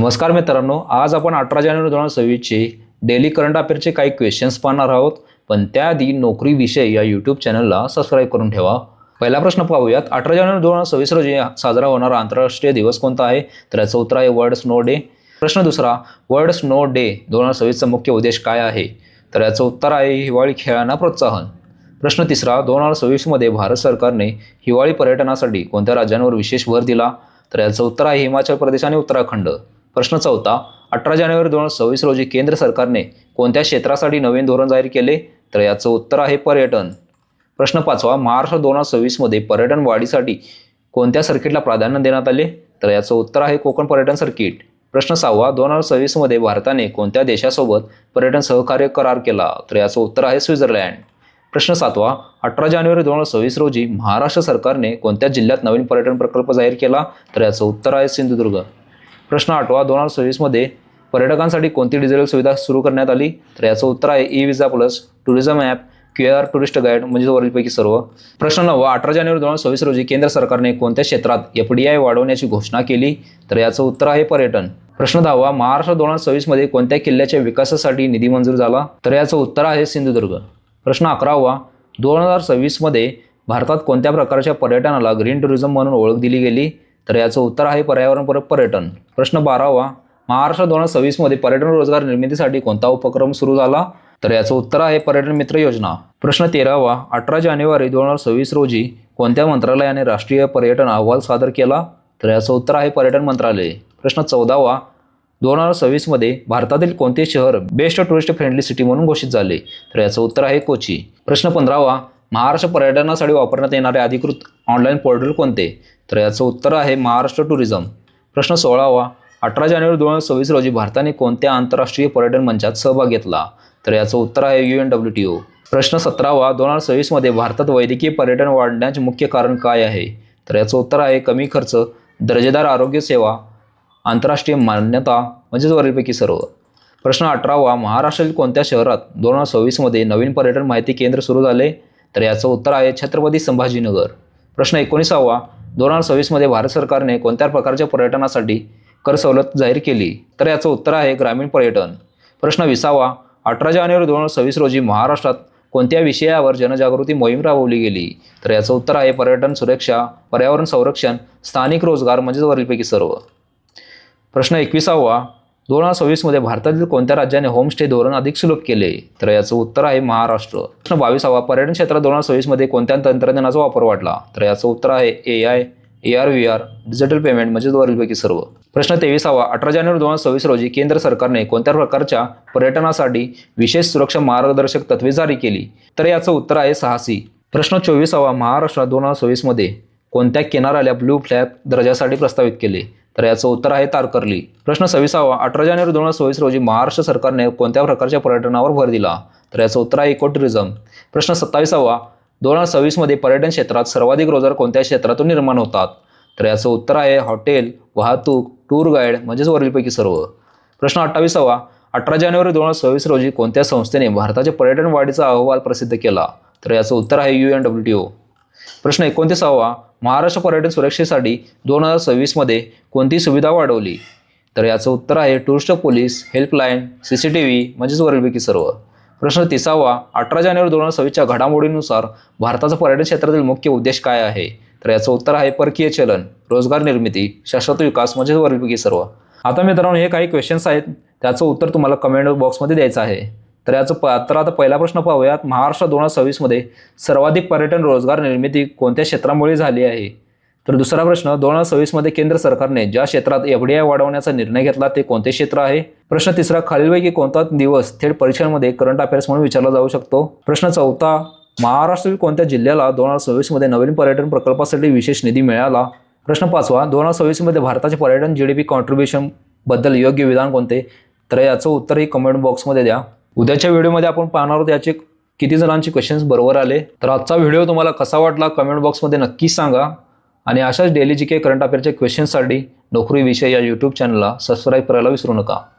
नमस्कार मित्रांनो आज आपण अठरा जानेवारी दोन हजार सव्वीसचे डेली करंट अफेअरचे काही क्वेश्चन्स पाहणार आहोत. पण त्याआधी नोकरीविषयी या यूट्यूब चॅनलला सबस्क्राईब करून ठेवा. पहिला प्रश्न पाहूयात अठरा जानेवारी दोन हजार सव्वीस रोजी साजरा होणारा आंतरराष्ट्रीय दिवस कोणता आहे? तर याचं उत्तर आहे वर्ल्ड स्नो डे प्रश्न दुसरा वर्ल्ड स्नो डे दोन हजार सव्वीसचा मुख्य उद्देश काय आहे? तर याचं उत्तर आहे हिवाळी खेळांना प्रोत्साहन. प्रश्न तिसरा दोन हजार सव्वीसमध्ये भारत सरकारने हिवाळी पर्यटनासाठी कोणत्या राज्यांवर विशेष भर दिला? तर याचं उत्तर आहे हिमाचल प्रदेश आणि उत्तराखंड. प्रश्न चौथा अठरा जानेवारी दोन हजार सव्वीस रोजी केंद्र सरकारने कोणत्या क्षेत्रासाठी नवीन धोरण जाहीर केले? तर याचं उत्तर आहे पर्यटन. प्रश्न पाचवा महाराष्ट्र दोन हजार सव्वीसमध्ये पर्यटन वाढीसाठी कोणत्या सर्किटला प्राधान्य देण्यात आले? तर याचं उत्तर आहे कोकण पर्यटन सर्किट. प्रश्न सहावा दोन हजार सव्वीसमध्ये भारताने कोणत्या देशासोबत पर्यटन सहकार्य करार केला? तर याचं उत्तर आहे स्वित्झर्लंड. प्रश्न सातवा अठरा जानेवारी दोन हजार सव्वीस रोजी महाराष्ट्र सरकारने कोणत्या जिल्ह्यात नवीन पर्यटन प्रकल्प जाहीर केला? तर याचं उत्तर आहे सिंधुदुर्ग. प्रश्न आठवा दोन हजार सव्वीसमध्ये पर्यटकांसाठी कोणती डिजिटल सुविधा सुरू करण्यात आली? तर याचं उत्तर आहे e visa plus tourism app Q R tourist guide म्हणजे वरीलपैकी सर्व. प्रश्न नववा अठरा जानेवारी दोन हजार सव्वीस रोजी केंद्र सरकारने कोणत्या क्षेत्रात एफ डी आय वाढवण्याची घोषणा केली? तर याचं उत्तर आहे पर्यटन. प्रश्न दहावा महाराष्ट्र दोन हजार सव्वीसमध्ये कोणत्या किल्ल्याच्या विकासासाठी निधी मंजूर झाला? तर याचं उत्तर आहे सिंधुदुर्ग. प्रश्न अकरावा दोन हजार सव्वीसमध्ये भारतात कोणत्या प्रकारच्या पर्यटनाला ग्रीन टुरिझम म्हणून ओळख दिली गेली? तर याचं उत्तर आहे पर्यावरणपूरक पर्यटन. प्रश्न बारावा महाराष्ट्र दोन हजार सव्वीसमध्ये पर्यटन रोजगार निर्मितीसाठी कोणता उपक्रम सुरू झाला? तर याचं उत्तर आहे पर्यटन मित्र योजना. प्रश्न तेरावा अठरा जानेवारी दोन हजार सव्वीस रोजी कोणत्या मंत्रालयाने राष्ट्रीय पर्यटन अहवाल सादर केला? तर याचं उत्तर आहे पर्यटन मंत्रालय. प्रश्न चौदावा दोन हजार सव्वीसमध्ये भारतातील कोणते शहर बेस्ट टुरिस्ट फ्रेंडली सिटी म्हणून घोषित झाले? तर याचं उत्तर आहे कोची. प्रश्न पंधरावा महाराष्ट्र पर्यटनासाठी वापरण्यात येणारे अधिकृत ऑनलाईन पोर्टल कोणते? तर याचं उत्तर आहे महाराष्ट्र टुरिझम प्रश्न सोळावा. अठरा जानेवारी दोन हजार सव्वीस रोजी भारताने कोणत्या आंतरराष्ट्रीय पर्यटन मंचात सहभाग घेतला? तर याचं उत्तर आहे U N W T O प्रश्न सतरावा. दोन हजार सव्वीसमध्ये भारतात वैद्यकीय पर्यटन वाढण्याचे मुख्य कारण काय आहे? तर याचं उत्तर आहे कमी खर्च दर्जेदार आरोग्य सेवा आंतरराष्ट्रीय मान्यता म्हणजेच वरीलपैकी सर्व. प्रश्न अठरावा. महाराष्ट्रातील कोणत्या शहरात दोन हजार सव्वीसमध्ये नवीन पर्यटन माहिती केंद्र सुरू झाले? तर याचं उत्तर आहे छत्रपती संभाजीनगर. प्रश्न एकोणीसावा दोन हजार सव्वीसमध्ये भारत सरकारने कोणत्या प्रकारच्या पर्यटनासाठी कर सवलत जाहीर केली? तर याचं उत्तर आहे ग्रामीण पर्यटन. प्रश्न विसावा अठरा जानेवारी दोन हजार सव्वीस रोजी महाराष्ट्रात कोणत्या विषयावर जनजागृती मोहीम राबवली गेली? तर याचं उत्तर आहे पर्यटन सुरक्षा पर्यावरण संरक्षण स्थानिक रोजगार म्हणजेच वरीलपैकी सर्व. प्रश्न एकविसावा दोन हजार सव्वीसमध्ये भारतातील कोणत्या राज्याने होमस्टे धोरण अधिक सुलभ केले? तर याचं उत्तर आहे महाराष्ट्र. प्रश्न बावीसावा पर्यटन क्षेत्रात दोन हजार सव्वीसमध्ये कोणत्या तंत्रज्ञानाचा वापर वाढला? तर याचं उत्तर आहे A I A R V R digital payment म्हणजेच वरीलपैकी सर्व. प्रश्न तेवीसावा अठरा जानेवारी दोन हजार सव्वीस रोजी केंद्र सरकारने कोणत्या प्रकारच्या पर्यटनासाठी विशेष सुरक्षा मार्गदर्शक तत्वे जारी केली? तर याचं उत्तर आहे साहसी. प्रश्न चोवीसावा महाराष्ट्रात दोन हजार सव्वीसमध्ये कोणत्या किनाऱ्याला ब्लू फ्लॅग दर्जासाठी प्रस्तावित केले? तर याचं उत्तर आहे तारकर्ली. प्रश्न सव्वीसावा अठरा जानेवारी दोन हजार सव्वीस रोजी महाराष्ट्र सरकारने कोणत्या प्रकारच्या पर्यटनावर भर दिला? तर याचं उत्तर आहे इको टुरिझम प्रश्न सत्तावीसावा दोन हजार सव्वीसमध्ये पर्यटन क्षेत्रात सर्वाधिक रोजगार कोणत्या क्षेत्रातून निर्माण होतात? तर याचं उत्तर आहे हॉटेल वाहतूक टूर गाईड म्हणजेच वरीलपैकी सर्व. प्रश्न अठ्ठावीसावा अठरा जानेवारी दोन हजार सव्वीस रोजी कोणत्या संस्थेने भारताच्या पर्यटन वाढीचा अहवाल प्रसिद्ध केला? तर याचं उत्तर आहे U N W T O. प्रश्न एकोणतीसावा महाराष्ट्र पर्यटन सुरक्षेसाठी दोन हजार सव्वीसमध्ये कोणती सुविधा वाढवली? तर याचं उत्तर आहे tourist police helpline C C T V म्हणजेच वरीलपैकी सर्व. प्रश्न तिसावा अठरा जानेवारी दोन हजार सव्वीसच्या घडामोडीनुसार भारताचा पर्यटन क्षेत्रातील मुख्य उद्देश काय आहे? तर याचं उत्तर आहे परकीय चलन रोजगार निर्मिती शाश्वत विकास म्हणजेच वरीलपैकी सर्व. आता मित्रांनो हे काही क्वेश्चन्स आहेत. त्याचं उत्तर तुम्हाला कमेंट बॉक्समध्ये द्यायचं आहे. तर याचं प तर आता पहिला प्रश्न पाहूयात. महाराष्ट्र दोन हजार सव्वीसमध्ये सर्वाधिक पर्यटन रोजगार निर्मिती कोणत्या क्षेत्रामुळे झाली आहे? तर दुसरा प्रश्न दोन हजार सव्वीसमध्ये केंद्र सरकारने ज्या क्षेत्रात एफ डी आय वाढवण्याचा निर्णय घेतला ते कोणते क्षेत्र आहे? प्रश्न तिसरा खालीलपैकी कोणता दिवस थेट परीक्षांमध्ये करंट अफेअर्स म्हणून विचारला जाऊ शकतो? प्रश्न चौथा महाराष्ट्रातील कोणत्या जिल्ह्याला दोन हजार सव्वीसमध्ये नवीन पर्यटन प्रकल्पासाठी विशेष निधी मिळाला? प्रश्न पाचवा दोन हजार सव्वीसमध्ये भारताचे पर्यटन जी डी पी कॉन्ट्रीब्युशनबद्दल योग्य विधान कोणते? तर याचं उत्तरही कमेंट बॉक्समध्ये द्या. उद्याच्या व्हिडिओमध्ये आपण पाहणार आहोत याचे किती जणांचे क्वेश्चन्स बरोबर आले. तर आजचा व्हिडिओ तुम्हाला कसा वाटला कमेंट बॉक्समध्ये नक्कीच सांगा. आणि अशाच डेली जी के करंट अफेअरच्या क्वेश्चन्ससाठी नोकरी विषय या यूट्यूब चॅनलला सबस्क्राईब करायला विसरू नका.